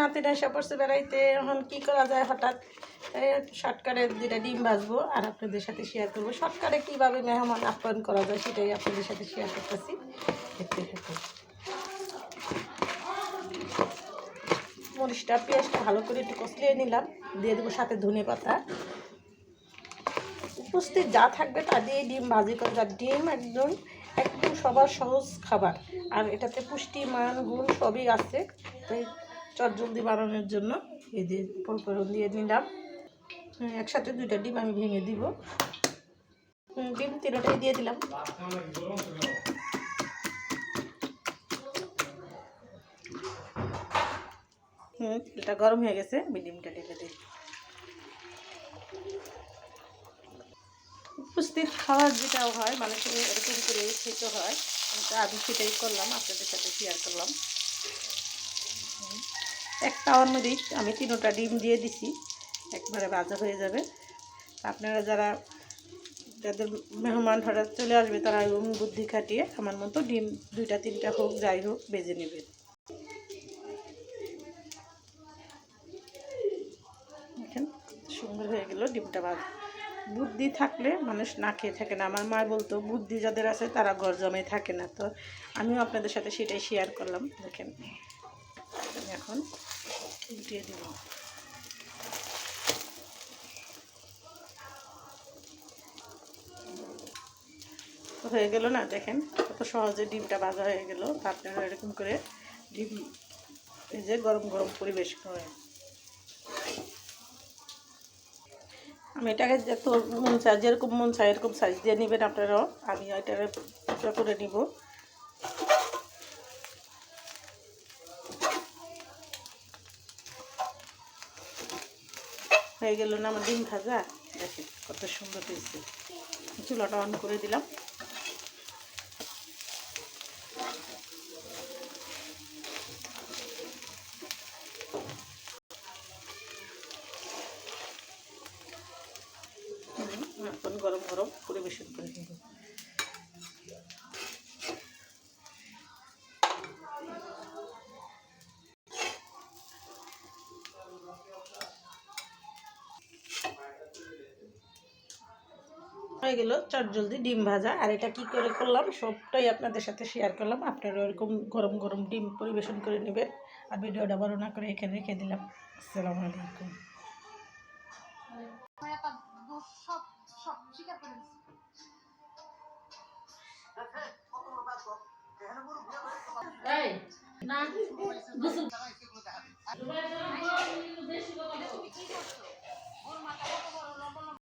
নাতিরা এসে পড়ছে বেড়াইতে, এখন কি করা যায় হঠাৎ? শর্টকাটে দুটা ডিম ভাজবো আর আপনাদের সাথে শেয়ার করব। শর্টকাটে কীভাবে মেহমান আপ্যায়ন করা যায় সেটাই আপনাদের সাথে শেয়ার করতেছি। দেখতে থাকুন। মরিচটা, পেঁয়াজটা ভালো করে একটু কষলিয়ে নিলাম। দিয়ে দেবো সাথে ধনে পাতা। উপস্থিত যা থাকবে তা দিয়ে ডিম ভাজি করে আর ডিম একদম একদম সবার সহজ খাবার। আর এটাতে পুষ্টি, মান, গুণ সবই আছে। তাই চটজলদি বানানোর জন্য এই দিয়ে পরপরন দিয়ে নিলাম। একসাথে দুইটা ডিম আমি ভেঙে দিব। ডিম তিনটাই দিয়ে দিলাম। এটা গরম হয়ে গেছে, আমি ডিমটা ঢেলে দিই। উপস্থিত খাওয়ার যেটাও হয়, মানুষের এরকম করে খেতে হয় আমি সেটাই করলাম, আপনাদের সাথে শেয়ার করলাম। এক তাওয়ার মধ্যে আমি তিনোটা ডিম দিয়ে দিছি, একবারে ভাজা হয়ে যাবে। আপনারা যারা, যাদের মেহমান হঠাৎ চলে আসবে, তারা এবং বুদ্ধি খাটিয়ে আমার মতো ডিম, দুইটা, তিনটা হোক, যাই হোক, বেজে নেবেন দেখেন, সুন্দর হয়ে গেল ডিমটা ভাজ। বুদ্ধি থাকলে মানুষ না খেয়ে থাকে না। আমার মা বলতো, বুদ্ধি যাদের আছে, তারা ঘর জমে থাকে না। তো আমিও আপনাদের সাথে সেটাই শেয়ার করলাম। দেখেন এখন উঠিয়ে দিব। হয়ে গেল না, দেখেন কত সহজে ডিমটা ভাজা হয়ে গেল। তা আপনারা এরকম করে ডিম, এই যে গরম গরম পরিবেশ করে আমি এটাকে যত মন চায়, যেরকম মন চায় এরকম সাইজ দিয়ে নেবেন আপনারাও। আমি টুকরা করে নিব। হয়ে গেল না, আমার ডিম ভাজা। দেখেন কত সুন্দর হয়েছে। চুলাটা অন করে দিলাম। এখন গরম গরম পরিবেশন করে নেব। হয়ে গেল চট জলদি ডিম ভাজা। আর এটা কি করে করলাম, সবটাই আপনাদের সাথে শেয়ার করলাম। আপনারা এরকম গরম গরম ডিম পরিবেশন করে নেবেন। আর ভিডিওটা বড় না করে এখানে রেখে দিলাম। আসসালামু আলাইকুম। এই, না